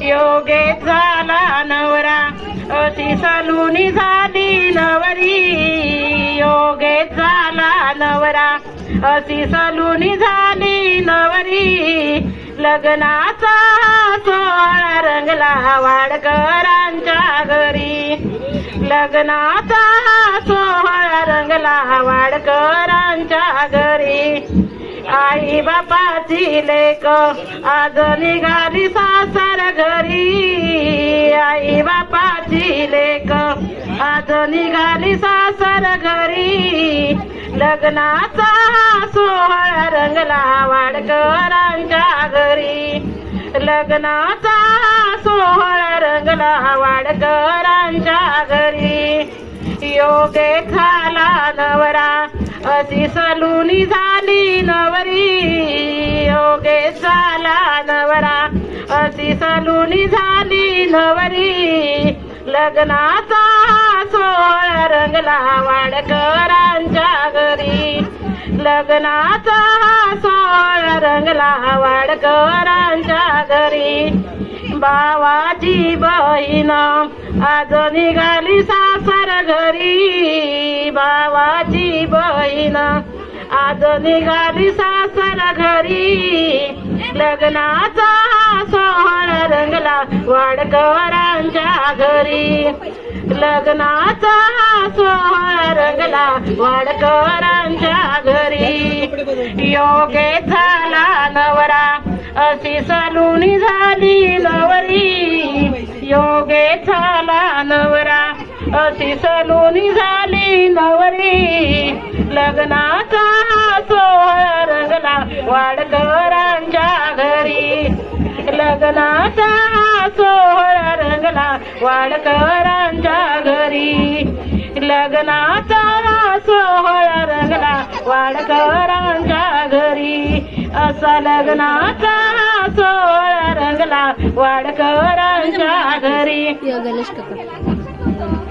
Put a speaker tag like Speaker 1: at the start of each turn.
Speaker 1: योगे झाला नवरा. अशी सलुनी झाली नवरी. योगे झाला नवरा. अशी सलुनी झाली नवरी. लग्नाचा सोहळा रंगला वाडकरांच्या घरी. लग्नाचा सोहळा रंगला वाडकरांच्या घरी. आई बापाची लेक. आज निघाली सासर घरी. आई बापाची लेक. आज निघाली सासर घरी. लग्नाचा सोहळा रंगला वाडकरांच्या घरी. लग्नाचा सोहळा रंगला वाडकरांच्या घरी. योगे झाला नवरा. अशी सलुनी झाली नवरी योगे झाला नवरा. अशी सलुनी झाली नवरी लग्नाचा सोहळा रंगला वाडकरांच्या घरी. लग्नाचा सोहळा रंगला वाडकरांच्या घरी. बावाची बहीण. आज निघाली सासर घरी. बावाची बहीण. आज निघाली सासर घरी. लग्नाचा सोहळा रंगला वाडकरांच्या घरी. लग्नाचा सोहळा रंगला वाडकरांच्या घरी. योगे झाला नवरा. अशी सलुनी झाली. अशी सलोनी झाली नवरी. लग्नाचा सोहळा रंगला वाडकरांच्या घरी. लग्नाचा सोहळा रंगला वाडकरांच्या घरी. लग्नाचा सोहळा रंगला वाडकरांच्या घरी. असा लग्नाचा सोहळा रंगला वाडकरांच्या घरी.